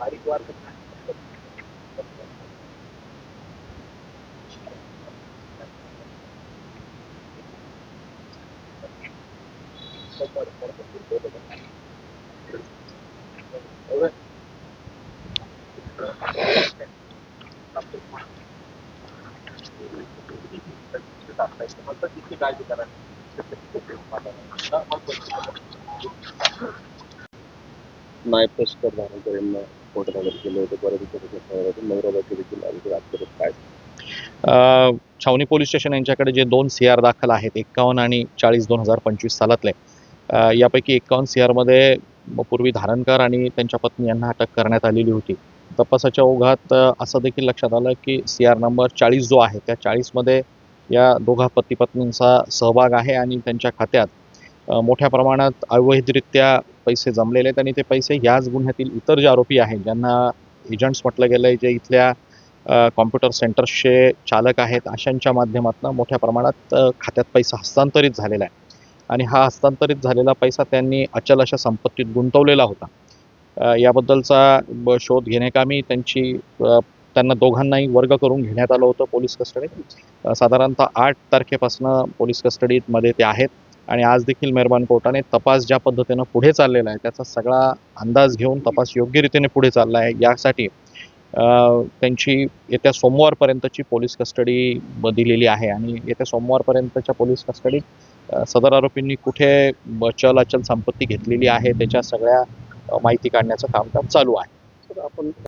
काळजी तस्कर नाही यांना कोर्टात हजर केले होते. परत नगराध्यक्ष देखील आज काय? छावणी पोलीस स्टेशन यांच्याकडे जे दोन सी आर दाखल आहेत एक्कावन्न आणि चाळीस दोन हजार पंचवीस सालातले यापैकी एक्कावन्न सी आरमध्ये पूर्वी धारणकर आणि त्यांच्या पत्नी यांना अटक करण्यात आलेली होती. तपासाच्या ओघात असं देखील लक्षात आलं की सी आर नंबर चाळीस जो आहे त्या चाळीसमध्ये या दोघा पती पत्नींचा सहभाग आहे आणि त्यांच्या खात्यात मोठ्या प्रमाणात अवैधरित्या पैसे जमलेले आहेत आणि ते पैसे याच गुन्ह्यातील इतर जे आरोपी आहेत ज्यांना एजंट्स म्हटलं गेलं आहे जे इथल्या कॉम्प्युटर सेंटर्सचे चालक आहेत अशांच्या माध्यमातून मोठ्या प्रमाणात खात्यात पैसा हस्तांतरित झालेला आहे. आणि हा हस्तांतरित झालेला पैसा त्यांनी अचल अशा संपत्तीत गुंतवलेला होता. याबद्दलचा शोध घेण्याकामी त्यांची त्यांना दोघांनाही वर्ग करून घेण्यात आलं होतं पोलीस कस्टडीत. साधारणतः आठ तारखेपासून पोलीस कस्टडीमध्ये ते आहेत. आणि आज देखील मेहरबान कोर्टाने तपास ज्या पद्धतीनं पुढे चाललेला आहे त्याचा सगळा अंदाज घेऊन तपास योग्य रीतीने पुढे चालला आहे. यासाठी त्यांची येत्या सोमवारपर्यंतची पोलीस कस्टडी ब- दिलेली आहे आणि येत्या सोमवारपर्यंतच्या पोलीस कस्टडीत सदर आरोपींनी कुठे बचल चल अचल संपत्ती घेतलेली आहे त्याच्या सगळ्या माहिती काढण्याचं कामकाज चालू आहे. आपण